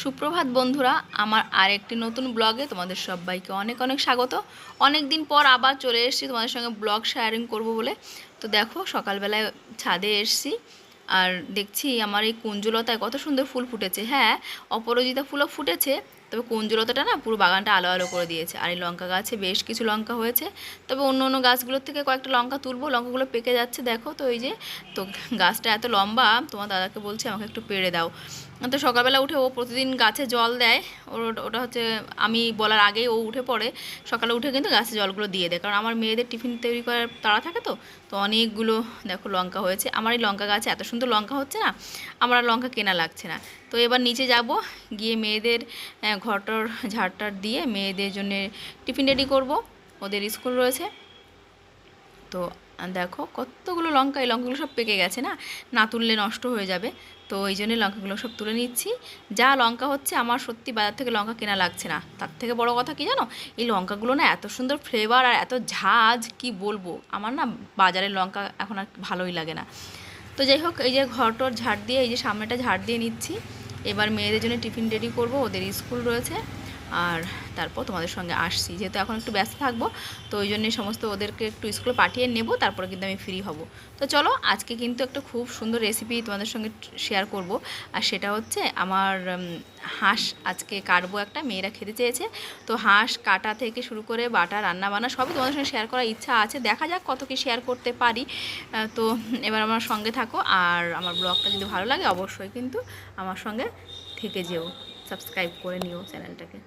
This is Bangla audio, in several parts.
সুপ্রভাত বন্ধুরা, আমার আরেকটি নতুন ব্লগে তোমাদের সবাইকে অনেক অনেক স্বাগত। অনেক দিন পর আবার চলে এসেছি তোমাদের সঙ্গে ব্লগ শেয়ারিং করব বলে। তো দেখো, সকালবেলায় ছাদে এসেছি আর দেখছি আমার এই কুঞ্জলতায় কত সুন্দর ফুল ফুটেছে। হ্যাঁ অপরাজিতা ফুলও ফুটেছে, তবে কুঞ্জলতাটা না পুরো বাগানটা আলো আলো করে দিয়েছে। আর এই লঙ্কা গাছে বেশ কিছু লঙ্কা হয়েছে। তবে অন্য অন্য গাছগুলোর থেকে কয়েকটা লঙ্কা তুলবো, লঙ্কাগুলো পেকে যাচ্ছে। দেখো তো এই যে, তো গাছটা এত লম্বা, তোমার দাদাকে বলছি আমাকে একটু পেড়ে দাও। তো সকালবেলা উঠে ও প্রতিদিন গাছে জল দেয়। ওর ওটা হচ্ছে আমি বলার আগেই ও উঠে পড়ে। সকালে উঠে কিন্তু গাছে জলগুলো দিয়ে দেয়। কারণ আমার মেয়েদের টিফিন তৈরি করার তাড়া থাকে তো। তো অনেকগুলো দেখো লঙ্কা হয়েছে। আমার এই লঙ্কা গাছে এত সুন্দর লঙ্কা হচ্ছে না, আমার আর লঙ্কা কেনা লাগছে না। তো এবার নিচে যাব, গিয়ে মেয়েদের ঘরটর ঝাড়টার দিয়ে মেয়েদের জন্য টিফিন রেডি করব। ওদের স্কুল রয়েছে। তো দেখো কতগুলো লঙ্কা, এই লঙ্কাগুলো সব পেকে গেছে না? না তুললে নষ্ট হয়ে যাবে। তো এই জন্য লঙ্কাগুলো সব তুলে নিচ্ছি। যা লঙ্কা হচ্ছে আমার সত্যি বাজার থেকে লঙ্কা কেনা লাগছে না। তার থেকে বড় কথা কি জানো? এই লঙ্কাগুলো না এত সুন্দর ফ্লেভার আর এত ঝাঁজ, কি বলব? আমার না বাজারের লঙ্কা এখন আর ভালোই লাগে না। তো যাই হোক, এই যে ঘরটর ঝাড় দিয়ে, এই যে সামনেটা ঝাড় দিয়ে নিচ্ছি। এবার মেয়েদের জন্য টিফিন রেডি করব, ওদের স্কুল রয়েছে। আর তারপর তোমাদের সঙ্গে আসছি। যেহেতু এখন একটু ব্যস্ত থাকব, তো ওই জন্যই সমস্ত ওদেরকে একটু স্কুলে পাঠিয়ে নেব, তারপরে কিন্তু আমি ফ্রি হব। তো চলো, আজকে কিন্তু একটা খুব সুন্দর রেসিপি তোমাদের সঙ্গে শেয়ার করব। আর সেটা হচ্ছে আমার হাঁস আজকে কাটবো একটা, মেয়েরা খেতে চেয়েছে। তো হাঁস কাটা থেকে শুরু করে বাটা, রান্না বান্না সবই তোমাদের সঙ্গে শেয়ার করার ইচ্ছা আছে। দেখা যাক কত কি শেয়ার করতে পারি। তো এবার আমার সঙ্গে থাকো। আর আমার ব্লগটা যদি ভালো লাগে, অবশ্যই কিন্তু আমার সঙ্গে থেকে যেও। সাবস্ক্রাইব করে নিও চ্যানেলটাকে।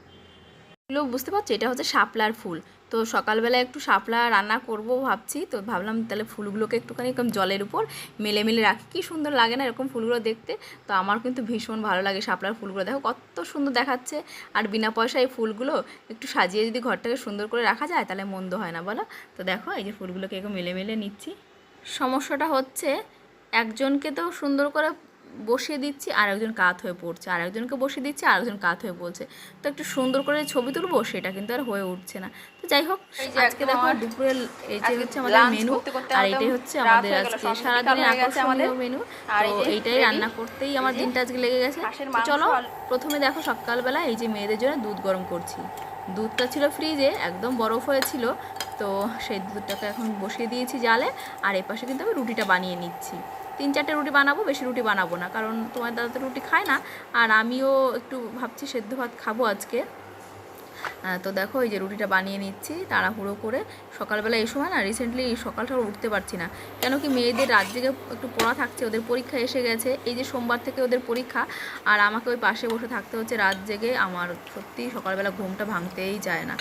এগুলো বুঝতে পারছ? এটা হচ্ছে শাপলার ফুল। তো সকালবেলা একটু শাপলা রান্না করব ভাবছি। তো ভাবলাম তাহলে ফুলগুলোকে একটুখানি এরকম জলের উপর মেলে মেলে রাখি। কি সুন্দর লাগে না এরকম ফুলগুলো দেখতে? তো আমার কিন্তু ভীষণ ভালো লাগে শাপলার ফুলগুলো। দেখো কত সুন্দর দেখাচ্ছে। আর বিনা পয়সায় এই ফুলগুলো একটু সাজিয়ে যদি ঘরটাকে সুন্দর করে রাখা যায়, তাহলে মন্দ হয় না, বলো? তো দেখো এই যে ফুলগুলোকে এরকম মেলে মেলে নিচ্ছি। সমস্যাটা হচ্ছে একজনকে তো সুন্দর করে বসিয়ে দিচ্ছি আর একজন কাত হয়ে পড়ছে। আর একজনকে বসিয়ে দিচ্ছি আর একজন কাত হয়ে পড়ছে। তো একটু সুন্দর করে ছবি তুলবো সেটা কিন্তু আর হয়ে উঠছে না। তো যাই হোক আজকে দেখো দুপুরে এই যে হচ্ছে আমাদের মেনু আর এটাই হচ্ছে আমাদের আজকে সারাদিনের আকর্ষণীয় মেনু আর এইটাই রান্না করতেই আমার দিনটা আজকে লেগে গেছে। চলো প্রথমে দেখো সকালবেলা এই যে মেয়েদের জন্য দুধ গরম করছি। দুধটা ছিল ফ্রিজে একদম বরফ হয়েছিল। তো সেই দুধটাকে এখন বসিয়ে দিয়েছি জালে আর এপাশে কিন্তু আমি রুটিটা বানিয়ে নিচ্ছি। তিন চারটে রুটি বানাবো, বেশি রুটি বানাবো না। কারণ তোমার দাদা তো রুটি খায় না। আর আমিও একটু ভাবছি সেদ্ধ ভাত খাব আজকে। তো দেখো, এই যে রুটিটা বানিয়ে নিচ্ছি তাড়াহুড়ো করে। সকালবেলা এই সময় না রিসেন্টলি সকালটা উঠতে পারছি না। কেন কি মেয়েদের রাত জেগে একটু পড়া থাকছে, ওদের পরীক্ষা এসে গেছে। এই যে সোমবার থেকে ওদের পরীক্ষা, আর আমাকে ওই পাশে বসে থাকতে হচ্ছে রাত জেগে। আমার সত্যি সকালবেলা ঘুমটা ভাঙতেই যায় না।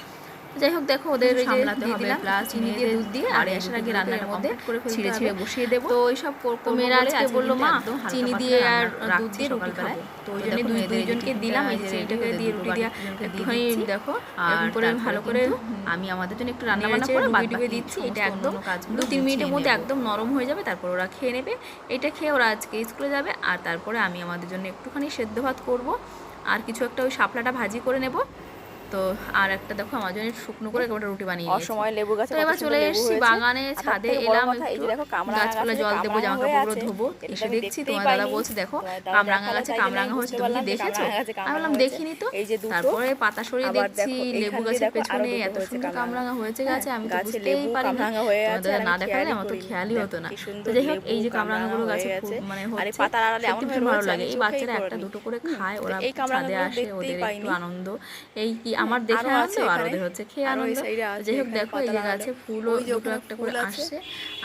যাই হোক দেখো ওদের সামলাতে হবে, চিনি দিয়ে দুধ দিয়ে আর আসার আগে রান্নার মধ্যে ছিঁড়ে ছিঁড়ে বসিয়ে দেবো। তো মেয়েরা আজকে বলল মা চিনি দিয়ে আর দুধ দিয়ে রুটি তো ওই জন্য দুই দুইজনকে দিলাম এই যে দিয়ে রুটি দিয়ে একটুখানি দেখো আর করে ভালো করে আমি আমাদের জন্য একটু রান্না বান্না করে বাদ বাকি দিচ্ছি, এটা একদম দু তিন মিনিটের মধ্যে একদম নরম হয়ে যাবে তারপর ওরা খেয়ে নেবে। এটা খেয়ে ওরা আজকে স্কুলে যাবে আর তারপরে আমি আমাদের জন্য একটুখানি সেদ্ধ ভাত করব। আর কিছু একটা ওই শাপলাটা ভাজি করে নেব তো আর একটা দেখো আমার জন্য শুকনো করে একটা রুটি বানিয়ে। অসময় লেবু গাছে তো এবার চলে এসেছি বাগানে ছাদে এলাম দেখো গাছপালা জল দেবো জামা কাপড়গুলো। ধোবো এসে দেখছি তোমার দাদা বলছে দেখো কামরাঙা গাছে কামরাঙা হয়েছে তুমি দেখেছ? আমি বললাম দেখিনি তো। এই যে দুটো, তারপরে পাতা সরিয়ে দেখছি লেবু গাছের পেছনে এত সুন্দর কামরাঙা। হয়েছে হ্যাঁ, গাছে আমি তো বুঝতেই হয়ে আছে, দাদা না দেখালে আমার তো খেয়ালই হতো না। তো যাই হোক এই যে কামরাঙা কামরাঙাগুলো গাছে মানে হচ্ছে পাতার আড়ালে এমন ভালো লাগে। এই বাচ্চারা একটা দুটো করে খায় ওরা ছাদে আসে ওদের একটু আনন্দ এই কি আমার দেখে আছে আর ওদের হচ্ছে খেয়ে আনন্দ। যাই হোক দেখো এই যে গাছে ফুলও ওই যে দুটো একটা ফুল করে। আসছে।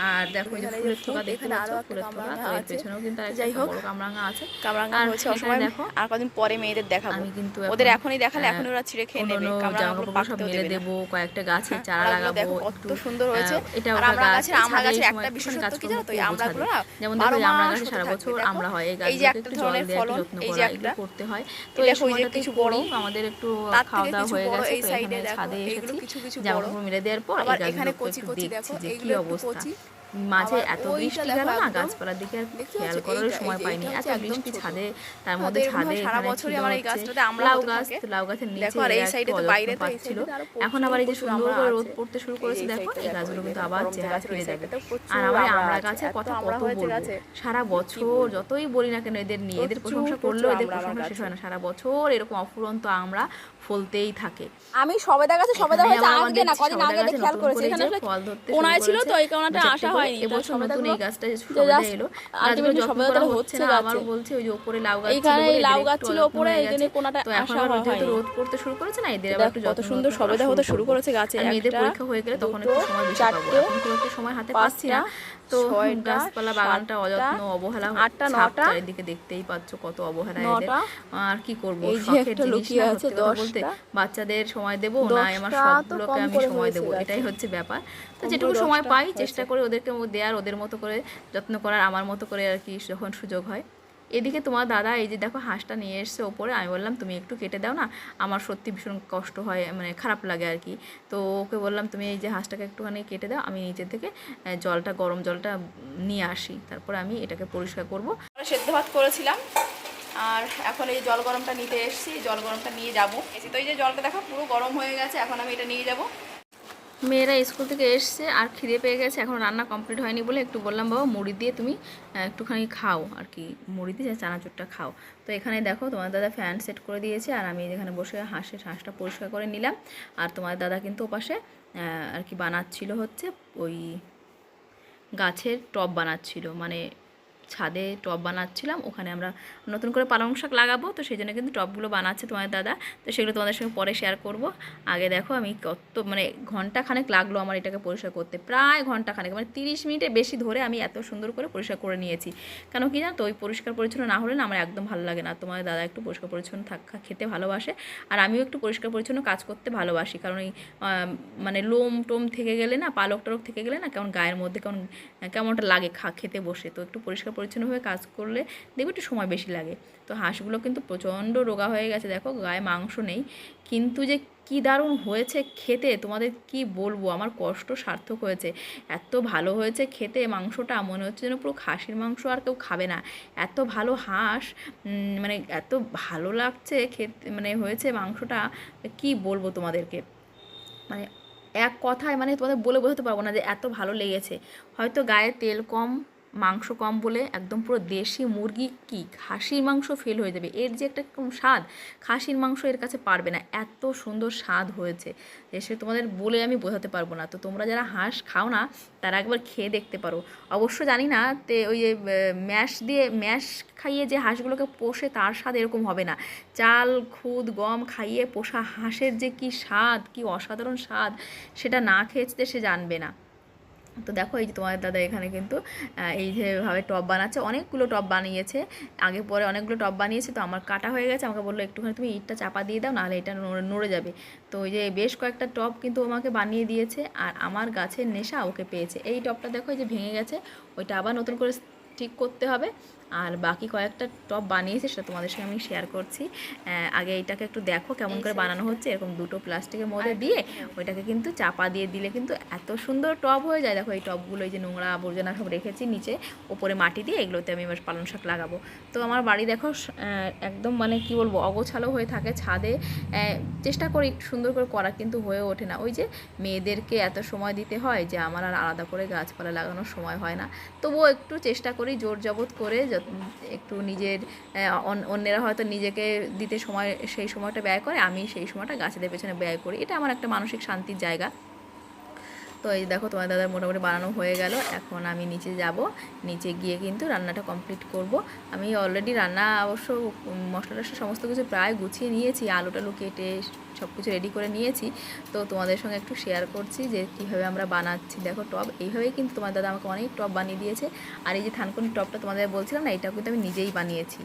আর দেখো এই যে ফুলের থোকা দেখতে পাচ্ছ আরও ফুলের থোকা। তো এর পেছনেও কিন্তু যাই হোক, বড় কামরাঙা আছে। কামরাঙা এখানে অসময় দেখো আর কদিন পরে মেয়েদের দেখাবো। আমি কিন্তু ওদের এখনই দেখালে এখন ওরা ছিঁড়ে খেয়ে নেবে। জামা কাপড় সব মেলে দেবে কয়েকটা গাছের হ্যাঁ, চারা লাগাবো দেখো কত সুন্দর হয়েছে। এটা আমড়া গাছ গাছের সময় একটা একটুখানি বিশেষত্ব কি জানো তো? এই কে আমড়াগুলো না যেমন দেখো মাস গাছে সারা বছর আমরা হয় এই গাছগুলোকে একটা জল যত্ন এই যে করা একটা। করতে হয় তো এই সময়টাতে কিছু বড়, আমাদের একটু খাওয়া দাওয়া হয়ে গেছে এই সাইডে ছাদে এসেছি। কিছু কিছু জামা কাপড় মেলে দেওয়ার পর এখানে কচি কচি দেখো, কি অবস্থা। কচি। মাঝে এত বৃষ্টি গেল না গাছপালার দিকে আর খেয়াল করার সময় পাইনি। এত বৃষ্টি ছাদে তার মধ্যে ছাদে সারা বছরই আমার এই গাছটাতে লাউ গাছ লাউ গাছের নিচে দেখো আর এই সাইডে তো বাইরে তো এই পাচ্ছিল। এখন আবার এই যে সুন্দর করে রোদ পড়তে শুরু করেছে দেখো এই গাছগুলো কিন্তু আবার চেহারা ফিরে যাবে। আর আমার এই আছে, গাছের কথা কত বলব? সারা বছর যতই বলি না কেন এদের নিয়ে এদের প্রশংসা করলেও এদের প্রশংসা শেষ হয় না সারা বছর এরকম অফুরন্ত আমরা ফলতেই থাকে। আমি সবেদা গাছে সবেদা হয়েছে আজকে না কদিন আগে খেয়াল করেছি এখানে ফল ধরতে কোনায় ছিল তো করেছে। ওই কারণে দু-চারটে আসা করে। হয়নি। এবছর নতুন এই গাছটা এলো হচ্ছে না বলছে ওই যে লাউ গাছ ছিল লাউ গাছ ছিল অযত্ন এই জন্য কোনাটা তো এখন আসা আবার হয়নি। যেহেতু রোদ পড়তে শুরু করেছে না? এদের আবার একটু যত্ন সুন্দর করা সবেদা হতে শুরু করেছে গাছে। আমি এদের পরীক্ষা হয়ে গেলে তখন একটু সময় বেশি পাবো। এখন খুব একটা সময় হাতে পাচ্ছি না। তো গাছপালা বাগানটা অযত্ন অবহেলা আটটা, নটা, চারিদিকে দেখতেই পাচ্ছ কত অবহেলা এদের। আর কি করব? এই শখের জিনিস আছে, সত্যি বলতে বাচ্চাদের সময় দেবো? না আমার সবগুলোকে আমি সময় দেবো। এটাই হচ্ছে ব্যাপার। তো যেটুকু সময় পাই চেষ্টা করে ওদেরকে দেওয়ার ওদের মতো করে যত্ন করার আমার মতো করে আর কি যখন সুযোগ হয়। এদিকে তোমার দাদা এই যে দেখো হাঁসটা নিয়ে এসছে ওপরে আমি বললাম তুমি একটু কেটে দাও না আমার সত্যি ভীষণ কষ্ট হয় মানে খারাপ লাগে আর কি। তো ওকে বললাম তুমি এই যে হাঁসটাকে একটুখানি কেটে দাও আমি নিচে থেকে জলটা গরম জলটা নিয়ে আসি। তারপর আমি এটাকে পরিষ্কার করব। সেদ্ধ ভাত করেছিলাম আর এখন এই জল গরমটা নিতে এসেছি জল গরমটা নিয়ে যাব। এসে তো এই যে জলটা দেখো পুরো গরম হয়ে গেছে এখন আমি এটা নিয়ে যাব। মেয়েরা স্কুল থেকে এসছে আর খিদে পেয়ে গেছে, এখন রান্না কমপ্লিট হয়নি বলে একটু বললাম, বাবা, মুড়ি দিয়ে তুমি একটুখানি খাও আর কি, মুড়ি দিয়ে চানাচুরটা খাও। তো এখানে দেখো তোমার দাদা ফ্যান সেট করে দিয়েছে আর আমি এখানে বসে হাঁসের হাঁসটা পরিষ্কার করে নিলাম। আর তোমার দাদা কিন্তু ওপাশে আর কি বানাচ্ছিল হচ্ছে ওই গাছের টব বানাচ্ছিল মানে ছাদে টব বানাচ্ছিলাম, ওখানে আমরা নতুন করে পালং শাক লাগাবো, তো সেই জন্য কিন্তু টবগুলো বানাচ্ছে তোমার দাদা, তো সেগুলো তোমাদের সঙ্গে পরে শেয়ার করব। আগে দেখো আমি কত মানে ঘণ্টা খানেক লাগল আমার এটাকে পরিষ্কার করতে, প্রায় ঘণ্টা খানেক মানে তিরিশ মিনিটের বেশি ধরে আমি এত সুন্দর করে পরিষ্কার করে নিয়েছি। কেন কি জানো তো, ওই পরিষ্কার পরিচ্ছন্ন না হলে না আমার একদম ভালো লাগে না তোমার দাদা একটু পরিষ্কার পরিচ্ছন্ন থাকা, খেতে ভালোবাসে, আর আমিও একটু পরিষ্কার পরিচ্ছন্ন কাজ করতে ভালোবাসি, কারণ এই মানে লোম টোম থেকে গেলে না পালক টালক থেকে গেলে না কেমন গায়ের মধ্যে কেমন কেমনটা লাগে খা, খেতে বসে, তো একটু পরিষ্কার পরিচ্ছন্নভাবে কাজ করলে দেখবে একটু সময় বেশি লাগে। তো হাঁসগুলো কিন্তু প্রচণ্ড রোগা হয়ে গেছে, দেখো গায়ে মাংস নেই। কিন্তু যে কি দারুণ হয়েছে খেতে, তোমাদের কি বলব? আমার কষ্ট সার্থক হয়েছে। এত ভালো হয়েছে খেতে মাংসটা, মনে হচ্ছে যেন পুরো খাসির মাংস আর কেউ খাবে না। এত ভালো হাঁস মানে এত ভালো লাগছে খেতে মানে হয়েছে মাংসটা, কি বলব তোমাদেরকে? মানে এক কথায় মানে তোমাদের বলে বোঝাতে পারব না যে এত ভালো লেগেছে। হয়তো গায়ে তেল কম মাংস কম বলে একদম পুরো দেশি মুরগি কি? খাসির মাংস ফেল হয়ে যাবে। এর যে একটা স্বাদ, খাসির মাংস এর কাছে পারবে না। এত সুন্দর স্বাদ হয়েছে। এসে তোমাদের বলে আমি বোঝাতে পারব না। তো তোমরা যারা হাঁস খাও না, তারা একবার খেয়ে দেখতে পারো। অবশ্য জানি না, তে ওই যে ম্যাশ দিয়ে, ম্যাশ খাইয়ে যে হাঁসগুলোকে পোষে তার স্বাদ এরকম হবে না। চাল, খুদ, গম খাইয়ে পোষা হাঁসের যে কি স্বাদ, কি অসাধারণ স্বাদ, সেটা না খেয়েছে সে জানবে না। তো দেখো এই যে তোমাদের দাদা এখানে কিন্তু এই যেভাবে টপ বানাচ্ছে, অনেকগুলো টপ বানিয়েছে। আগে পরে অনেকগুলো টপ বানিয়েছে, তো আমার কাটা হয়ে গেছে, আমাকে বলল একটুখানি তুমি ইটটা চাপা দিয়ে দাও, নাহলে এটা নড়ে যাবে। তো ওই যে বেশ কয়েকটা টপ কিন্তু আমাকে বানিয়ে দিয়েছে, আর আমার গাছের নেশা ওকে পেয়েছে। এই টপটা দেখো এই যে ভেঙে গেছে, ওইটা আবার নতুন করে ঠিক করতে হবে। আর বাকি কয়েকটা টপ বানিয়েছি সেটা তোমাদের সঙ্গে আমি শেয়ার করছি। আগে এইটাকে একটু দেখো কেমন করে বানানো হচ্ছে। এরকম দুটো প্লাস্টিকের মধ্যে দিয়ে ওইটাকে কিন্তু চাপা দিয়ে দিলে কিন্তু এত সুন্দর টব হয়ে যায়। দেখো এই টবগুলো এই যে নোংরা আবর্জনা সব রেখেছি নিচে ওপরে মাটি দিয়ে এগুলোতে আমি এবার পালং শাক লাগাবো। তো আমার বাড়ি দেখো একদম মানে কি বলব অগোছালো হয়ে থাকে ছাদে। চেষ্টা করি সুন্দর করে করা কিন্তু হয়ে ওঠে না। ওই যে মেয়েদেরকে এত সময় দিতে হয় যে আমার আর আলাদা করে গাছপালা লাগানোর সময় হয় না। তবুও একটু চেষ্টা করি জোর জবত করে যত- একটু নিজের অন্যেরা হয়তো নিজেকে দিতে সময়, সেই সময়টা ব্যয় করে, আমি সেই সময়টা গাছেদের পেছনে ব্যয় করি। এটা আমার একটা মানসিক শান্তির জায়গা। তো এই দেখো তোমার দাদার মোটামুটি বানানো হয়ে গেল। এখন আমি নিচে যাব। নিচে গিয়ে কিন্তু রান্নাটা কমপ্লিট করব। আমি অলরেডি রান্না অবশ্য মশলা টশলা সমস্ত কিছু প্রায় গুছিয়ে নিয়েছি। আলু টালু কেটে সব কিছু রেডি করে নিয়েছি। তো তোমাদের সঙ্গে একটু শেয়ার করছি যে কীভাবে আমরা বানাচ্ছি। দেখো টব, এইভাবেই কিন্তু তোমার দাদা আমাকে অনেক টব বানিয়ে দিয়েছে। আর এই যে থানকুনি টবটা তোমাদের বলছিলাম না, এটাও কিন্তু আমি নিজেই বানিয়েছি।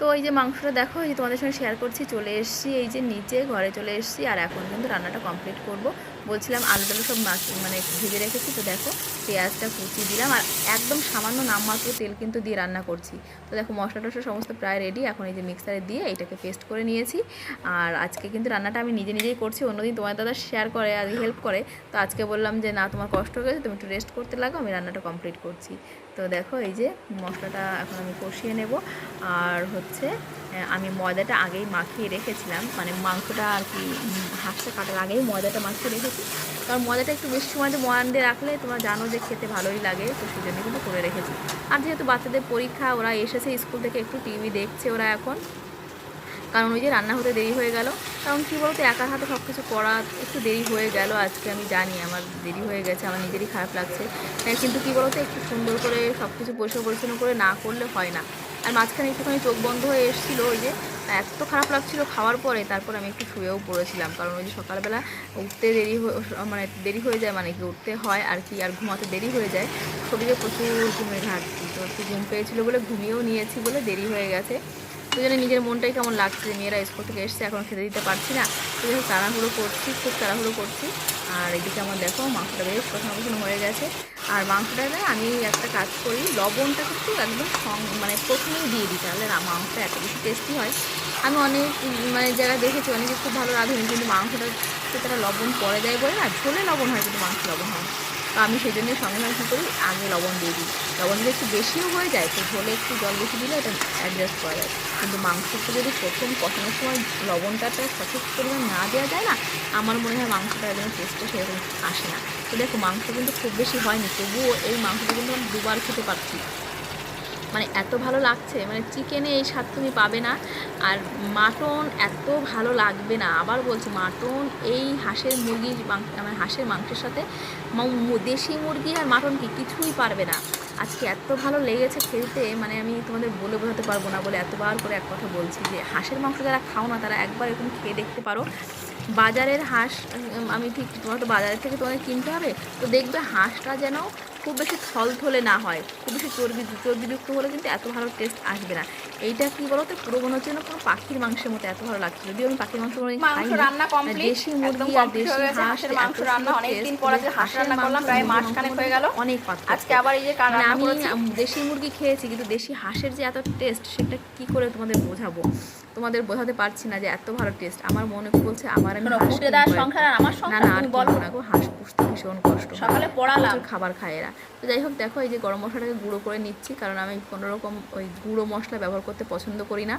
তো এই যে মাংসটা দেখো, এই যে তোমাদের সঙ্গে শেয়ার করছি, চলে এসেছি, এই যে নিচে ঘরে চলে এসেছি, আর এখন কিন্তু রান্নাটা কমপ্লিট করব। বলছিলাম আলু টালু সব মাছ মানে ভেজে রেখেছি, তো দেখো পেঁয়াজটা কুচি দিলাম, আর একদম সামান্য নামমাত্র তেল কিন্তু দিয়ে রান্না করছি। তো দেখো মশলা টশলা সমস্ত প্রায় রেডি এখন এই যে মিক্সারে দিয়ে এটাকে পেস্ট করে নিয়েছি। আর আজকে কিন্তু রান্নাটা আমি নিজে নিজেই করছি, অন্যদিন তোমার দাদা শেয়ার করে আর হেল্প করে। তো আজকে বললাম যে, না, তোমার কষ্ট হয়ে গেছে, তুমি একটু রেস্ট করতে লাগো, আমি রান্নাটা কমপ্লিট করছি। তো দেখো এই যে মশলাটা এখন আমি কষিয়ে নেব। আর হচ্ছে আমি ময়দাটা আগেই মাখিয়ে রেখেছিলাম। মানে মাংসটা আর কি, হাঁসটা কাটার আগেই ময়দাটা মাখিয়ে রেখেছি। কারণ ময়দাটা একটু বেশি সময় তো ময়ান দিয়ে রাখলে তোমরা জানো যে খেতে ভালোই লাগে, তো সেই জন্য কিন্তু করে রেখেছি। আর যেহেতু বাচ্চাদের পরীক্ষা, ওরা এসেছে স্কুল থেকে, একটু টিভি দেখছে ওরা এখন। কারণ ওই যে রান্না হতে দেরি হয়ে গেল। কারণ কী বলতো একার হাতে সব কিছু করা একটু দেরি হয়ে গেল আজকে আমি জানি আমার দেরি হয়ে গেছে আমার নিজেরই খারাপ লাগছে। হ্যাঁ, কিন্তু কী বলতো একটু সুন্দর করে সব কিছু পরিষ্কার পরিচ্ছন্ন করে না করলে হয় না। আর মাঝখানে একটুখানি চোখ বন্ধ হয়ে এসেছিল ওই যে এত খারাপ লাগছিল খাওয়ার পরে তারপর আমি একটু শুয়েও পড়েছিলাম। কারণ ওই যে সকালবেলা উঠতে দেরি মানে দেরি হয়ে যায় মানে কি উঠতে হয় আর কি আর ঘুমাতে দেরি হয়ে যায়। শরীরে প্রচুর ঘুমের ঘাটতি তো একটু ঘুম পেয়েছিলো বলে ঘুমিয়েও নিয়েছি বলে দেরি হয়ে গেছে। তো জন্য নিজের মনটাই কেমন লাগছে। যে মেয়েরা স্কুল থেকে এসছে, এখন খেতে দিতে পারছি না। তো যাই তাড়াহুড়ো করছি, খুব তাড়াহুড়ো করছি। আর এদিকে আমার দেখো, মাংসটা বেশ কষানো কষানো হয়ে গেছে। আর মাংসটাতে আমি একটা কাজ করি লবণটা কিন্তু একদম সং- মানে প্রথমেই দিয়ে দিই, তাহলে মাংসটা এত বেশি টেস্টি হয়। আমি অনেক মানে জায়গায় দেখেছি, অনেকে খুব ভালো রাঁধুনি, কিন্তু মাংসটা তারা লবণ পরে দেয় বলে না, ঝোলে লবণ হয়, কিন্তু মাংস লবণ হয়। তো আমি সেই জন্যই সঙ্গে সঙ্গে করি? আগে লবণ দিয়ে দিই। লবণ দিলে একটু বেশিও হয়ে যায়, তো ঝোলে একটু জল বেশি দিলে এটা অ্যাডজাস্ট করা যায়। কিন্তু মাংসটা যদি প্রথম কষানোর সময় লবণটাটা সঠিক পরিমাণ না দেওয়া যায় না, আমার মনে হয় মাংসটা একদম টেস্টটা সেরকম আসে না। তো দেখো, মাংস কিন্তু খুব বেশি হয়নি, তবুও এই মাংসটা কিন্তু আমি দুবার খেতে পারছি। মানে এত ভালো লাগছে মানে চিকেনে এই স্বাদ তুমি পাবে না। আর মাটন এত ভালো লাগবে না। আবার বলছি, মাটন এই হাঁসের মুরগির মানে হাঁসের মাংসের সাথে দেশি মুরগি আর মাটন কি কিছুই পারবে না। আজকে এত ভালো লেগেছে খেলতে মানে আমি তোমাদের বলে বোঝাতে পারব না বলে এতবার করে এক কথা বলছি যে, হাঁসের মাংস যারা খাও না, তারা একবার এরকম খেয়ে দেখতে পারো। বাজারের হাঁস, আমি ঠিক তোমার তো বাজারের থেকে তোমাদের কিনতে হবে? তো দেখবে হাঁসটা যেন খুব বেশি থলথলে না হয় খুব বেশি চর্বি চর্বিযুক্ত হলে কিন্তু এত ভালো টেস্ট আসবে না। এইটা কি বলতো? পুরো মনে হচ্ছে না কোনো পাখির মাংসের মতো এত ভালো লাগছে। যদিও আমি পাখির মাংস মাংস রান্না কমপ্লিট দেশি মুরগি আর দেশি হাঁস হাঁসের মাংস রান্না পর আজকে হাঁস রান্না করলাম প্রায় মাস খানেক হয়ে গেল। অনেক পার্থক্য। আজকে আবার এই যে মানে আমি দেশি মুরগি খেয়েছি কিন্তু দেশি হাঁসের যে এত টেস্ট সেটা কি করে তোমাদের বোঝাবো? তোমাদের বোঝাতে পারছি না যে এত ভালো টেস্ট আমার মনে বলছে আমার আমি হাঁস ফুটে কিনবো দেওয়ার একটা। সংসার আর আমার সংসার না আর বলো না গো হাঁস পুষতে ভীষণ কষ্ট। সকালে পড়ালাম খাবার খায় এরা তো যাই হোক দেখো এই যে গরম মশলাটাকে গুঁড়ো করে নিচ্ছি কারণ আমি কোনো রকম ওই গুঁড়ো মশলা ব্যবহার করতে পছন্দ করি না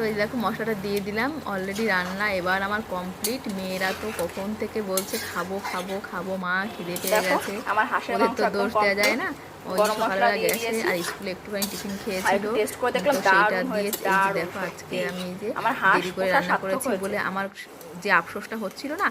তো এই দেখো মশলাটা দিয়ে দিলাম অলরেডি রান্না এবার আমার কমপ্লিট মেয়েরা তো কখন থেকে বলছে খাব খাব খাব মা খিদে পেয়ে গেছে। ওদের তো দোষ দেওয়া যায় না। ওই সকালবেলা গেছে আর স্কুলে একটুখানি টিফিন খেয়েছিল। সেটা taste করে দেখলাম, তো সেইটা দারুণ দিয়ে হয়েছে, এই যে দারুণ দেখো আজকে আমি যে দেরি করে রান্না করেছি বলে আমার যে আফসোসটা হচ্ছিল না,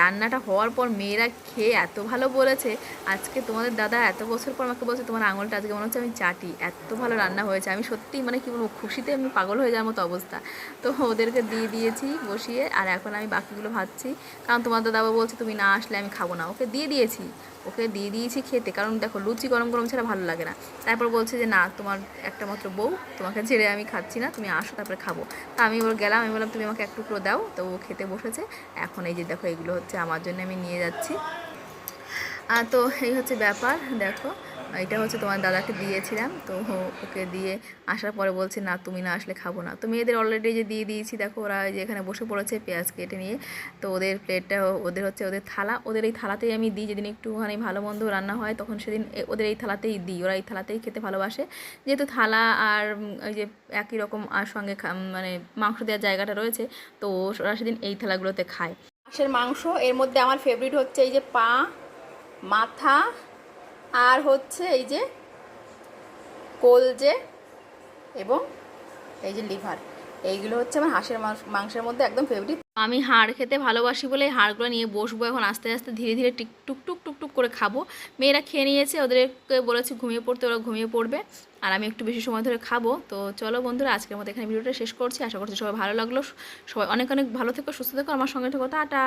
রান্নাটা হওয়ার পর মেয়েরা খেয়ে এত ভালো বলেছে, আজকে তোমাদের দাদা এত বছর পর আমাকে বলছে তোমার আঙুলটা আজকে মনে হচ্ছে আমি চাটি, এত ভালো রান্না হয়েছে। আমি সত্যি মানে কি বলব, খুশিতে আমি পাগল হয়ে যাওয়ার মতো অবস্থা। তো ওদেরকে দিয়ে দিয়েছি বসিয়ে, আর এখন আমি বাকিগুলো ভাবছি কারণ তোমার দাদাও বলছে, তুমি না আসলে আমি খাব না। ওকে দিয়ে দিয়েছি। ওকে দিয়ে দিয়েছি খেতে। কারণ দেখো, লুচি গরম গরম ছাড়া ভালো লাগে না। তারপর বলছে যে, না, তোমার একটা মাত্র বউ, তোমাকে ছেড়ে আমি খাচ্ছি না, তুমি আসো, তারপরে খাব। তা আমি ওর গেলাম, আমি বললাম, তুমি আমাকে এক টুকরো দাও। তো ও খেতে বসেছে এখন এই যে দেখো, এগুলো হচ্ছে আমার জন্য আমি নিয়ে যাচ্ছি। তো এই হচ্ছে ব্যাপার, দেখো। এটা হচ্ছে তোমার দাদাকে দিয়েছিলাম, তো ওকে দিয়ে আসার পরে বলছে, না, তুমি না আসলে খাব না। তো মেয়েদের অলরেডি যে দিয়ে দিয়েছি, দেখো ওরা যে এখানে বসে পড়েছে পেঁয়াজ কেটে নিয়ে। তো ওদের প্লেটটা ওদের হচ্ছে ওদের থালা, ওদের এই থালাতেই আমি দিই। যেদিন একটুখানি ভালো মন্দ রান্না হয়, তখন সেদিন ওদের এই থালাতেই দিই। ওরা এই থালাতেই খেতে ভালোবাসে। যেহেতু থালা আর ওই যে একই রকম আর সঙ্গে মানে মাংস দেওয়ার জায়গাটা রয়েছে, তো ওরা সেদিন এই থালাগুলোতে খায়। হাঁসের মাংস, এর মধ্যে আমার ফেভারিট হচ্ছে এই যে পা, মাথা আর হচ্ছে এই যে কলজে এবং এই যে লিভার। এইগুলো হচ্ছে আমার হাঁসের মাংস- মাংসের মধ্যে একদম ফেভারিট আমি হাড় খেতে ভালোবাসি বলে হাড়গুলো নিয়ে বসবো এখন আস্তে আস্তে ধীরে ধীরে টিক টুক টুক টুক টুক করে খাব। মেয়েরা খেয়ে নিয়েছে, ওদেরকে বলেছি ঘুমিয়ে পড়তে, ওরা ঘুমিয়ে পড়বে। আর আমি একটু বেশি সময় ধরে খাব। তো চলো বন্ধুরা, আজকের মতো এখানে ভিডিওটা শেষ করছি। আশা করছি সবাই ভালো লাগল। সবাই অনেক অনেক ভালো থেকো, সুস্থ থেকো। আমার সঙ্গে থেকো। টাটা।